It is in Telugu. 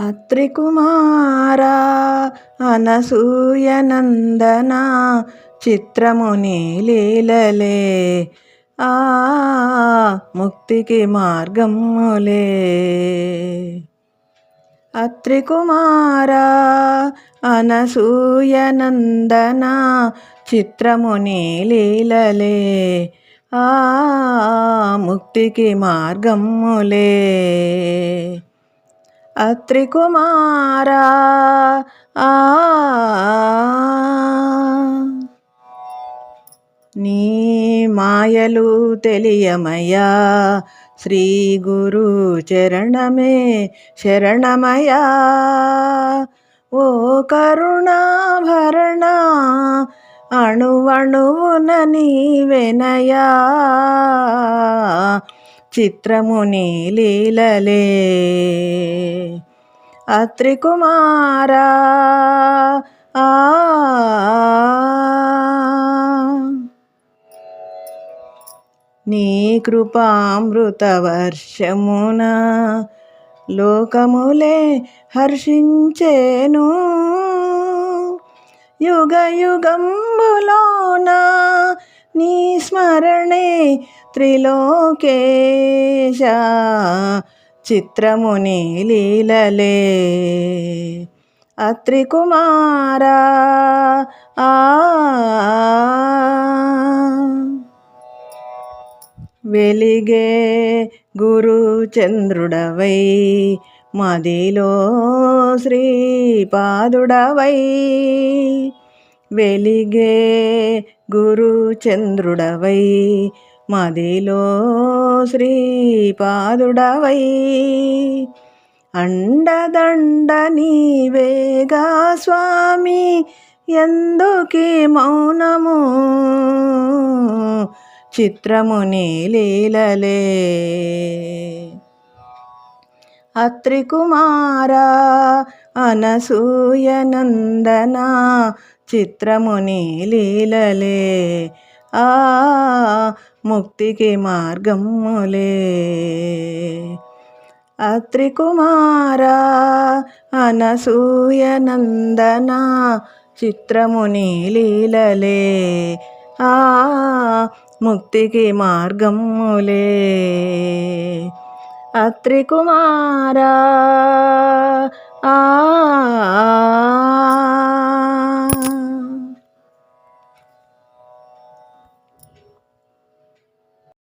అత్రికుమారా అనసూయనందన చిత్రముని లీలలే. ఆ ముక్తికి మార్గములే. అత్రికుమారా అనసూయనందన చిత్రముని లీలలే. ఆ ముక్తికి మార్గములే. అత్రికుమారా ఆ. నీ మాయలు తెలియమయా శ్రీ గురు చరణమే శరణమయా ఓ కరుణాభరణ అణువణువున నీవెనయా చిత్రముని లీలలే అత్రికుమారా ఆ. నీ కృపామృత వర్షమున లోకములే హర్షించేను. యుగ యుగంబులోన నీ స్మరణే త్రిలోకేశ. చిత్రముని లీలలే. అత్రికుమారా ఆ. వెలిగే గురు చంద్రుడవై మదిలో శ్రీపాదుడవై వెలిగే గురు చంద్రుడవై మదిలో శ్రీపాదుడవై. అండదండ నీవేగా స్వామి ఎందుకే మౌనము? చిత్రముని లీలలే అత్రికుమారా అనసూయనందనా చిత్రముని లీలలే. ఆ ముక్తికి మార్గములే. అత్రికుమారా అనసూయనందనా చిత్రముని లీలలే. ఆ ముక్తికి మార్గములే. అత్రికుమారా ఆ